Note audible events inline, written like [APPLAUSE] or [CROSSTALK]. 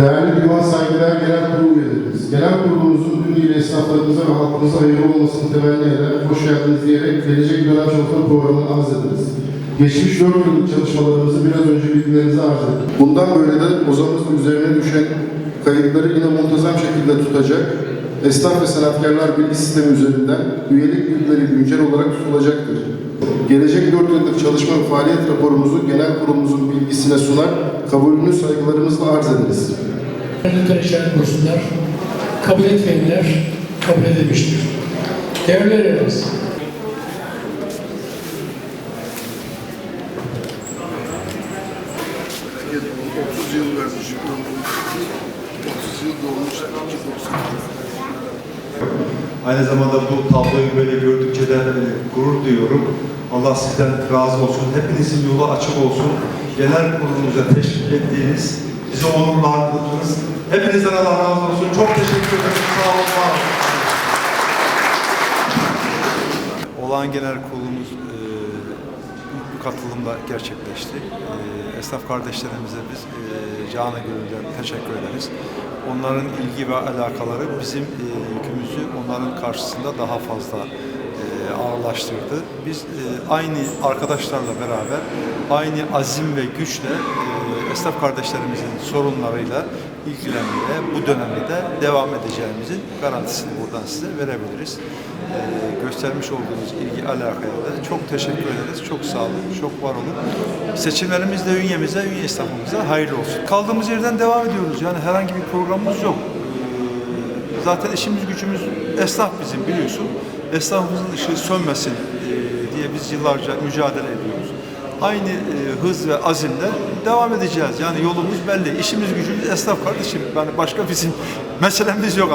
Değerli Divan Saygıdeğer Genel Kurulu üyelerimiz, Genel Kurulumuzun dün ile esnaflarımıza ve halkımıza hayırlı olmasını temenni eder, hoş geldiniz diyerek gelecek dönem çalışma programını arz ederiz. Geçmiş 4 yıllık çalışmalarımızı biraz önce bilgilerinize arz ettik. Bundan böyle de ozamızın üzerine düşen kayıtları yine muntazam şekilde tutacak, esnaf ve sanatkarlar bilgi sistemi üzerinden üyelik bilgileri güncel olarak tutulacaktır. Gelecek 4 yıllık çalışma ve faaliyet raporumuzu genel kurulumuzun bilgisine sunar, kabulünü saygılarımızla arz ederiz. Lütfen işaret buyursunlar. Kabul etmeyenler kabul edilmiştir. Değerli üyelerimiz, Herkes 30 yıl vermiş. 30 yıl dolmuş. 290. Aynı zamanda bu tabloyu böyle gördükçe de e, gurur duyuyorum. Allah sizden razı olsun. Hepinizin yolu açık olsun. Genel kurulumuza teşvik ettiğiniz, bizi onurlandırdınız. Hepinizden Allah razı olsun. Çok teşekkür ederim. Sağ olun, var olun. Olağan Genel Kurulumuz e, bir gerçekleşti. E, esnaf kardeşlerimize biz e, canı gönülden teşekkür ederiz. Onların ilgi ve alakaları bizim e, yükümüzü onların karşısında daha fazla e, ağırlaştırdı. Biz e, aynı arkadaşlarla beraber aynı azim ve güçle e, esnaf kardeşlerimizin sorunlarıyla ilgilenmeye bu dönemde de devam edeceğimizin garantisini buradan size verebiliriz. Ee, göstermiş olduğunuz ilgi alakaya da çok teşekkür ederiz. Çok sağ olun, çok var olun. Seçimlerimiz de ünyemize, ünye esnafımıza hayırlı olsun. Kaldığımız yerden devam ediyoruz. Yani herhangi bir programımız yok. Ee, Zaten işimiz gücümüz esnaf bizim biliyorsun. Esnafımızın ışığı sönmesin e, diye biz yıllarca mücadele ediyoruz. Aynı e, hız ve azimle devam edeceğiz. Yani yolumuz belli. İşimiz gücümüz esnaf kardeşim. Yani başka bizim [LAUGHS] meselemiz yok.